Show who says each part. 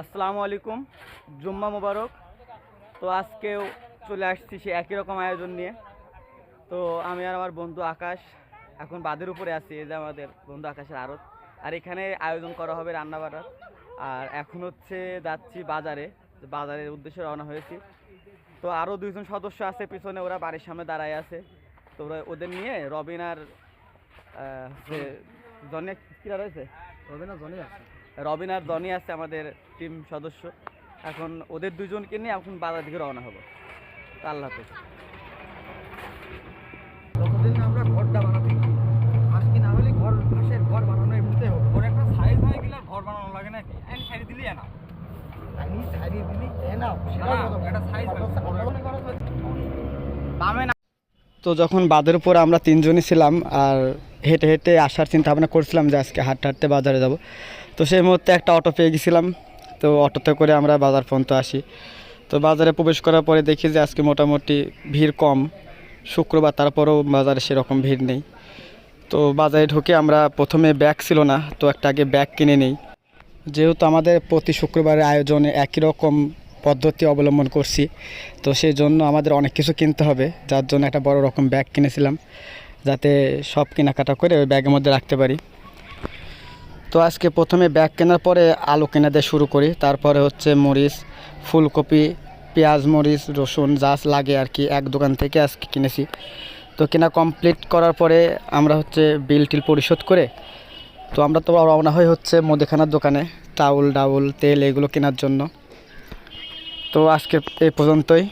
Speaker 1: আসসালামু আলাইকুম, জুম্মা মোবারক। তো আজকেও চলে আসছি সে একই রকম আয়োজন নিয়ে। তো আমি আর আমার বন্ধু আকাশ এখন বাদের উপরে আছি, এই যে আমাদের বন্ধু আকাশের আড়ত। আর এখানে আয়োজন করা হবে রান্না বান্নার আর এখন হচ্ছে যাচ্ছি বাজারে বাজারের উদ্দেশ্যে রওনা হয়েছি। তো আরও দুইজন সদস্য আছে পিছনে, ওরা বাড়ির সামনে দাঁড়ায় আছে। তো ওরা ওদের নিয়ে রবিন আর জনে কিরা রয়েছে?
Speaker 2: রবিনা জনি আছে।
Speaker 1: রবিন আর দনি আছে আমাদের টিম সদস্য। এখন ওদের দুজনকে নিয়ে এখন বাজার দিকে রওনা হব। আল্লাহ হাফেজ।
Speaker 2: যতদিন আমরা ঘরটা বানাতে পারি না হলে ঘর ঘর বানানো এমনিতে
Speaker 3: একটা সাইজ হয়ে গেলে ঘর বানানো লাগে সাইড দিলি না
Speaker 2: আমি দিলি।
Speaker 1: তো। যখন বাদের উপর আমরা তিনজনই ছিলাম আর হেঁটে হেঁটে আসার চিন্তা ভাবনা করছিলাম যে আজকে হাঁটতে হাঁটতে বাজারে যাব। তো সেই মুহূর্তে একটা অটো পেয়ে গেছিলাম। তো অটোতে করে আমরা বাজার পর্যন্ত আসি। তো বাজারে প্রবেশ করার পরে দেখি যে আজকে মোটামুটি ভিড় কম। শুক্রবার তারপরেও বাজারে সেরকম ভিড় নেই। তো বাজারে ঢুকে আমরা প্রথমে ব্যাগ ছিল না, তো একটা আগে ব্যাগ কিনে নিই। যেহেতু আমাদের প্রতি শুক্রবারের আয়োজনে একই রকম পদ্ধতি অবলম্বন করছি, তো সেই জন্য আমাদের অনেক কিছু কিনতে হবে। যার জন্য একটা বড় রকম ব্যাগ কিনেছিলাম, যাতে সব কেনাকাটা করে ওই ব্যাগের মধ্যে রাখতে পারি। তো আজকে প্রথমে ব্যাগ কেনার পরে আলু কেনা দিয়ে শুরু করি। তারপরে হচ্ছে মরিচ, ফুলকপি, পেঁয়াজ, মরিচ, রসুন, যা লাগে আর কি এক দোকান থেকে আজকে কিনেছি। তো কেনা কমপ্লিট করার পরে আমরা হচ্ছে বিল টিল পরিশোধ করে, তো আমরা তো রওনা হয়ে হচ্ছে মুদিখানার দোকানে, চাউল, ডাউল, তেল এগুলো কেনার জন্য। তো আজকে এই পর্যন্তই।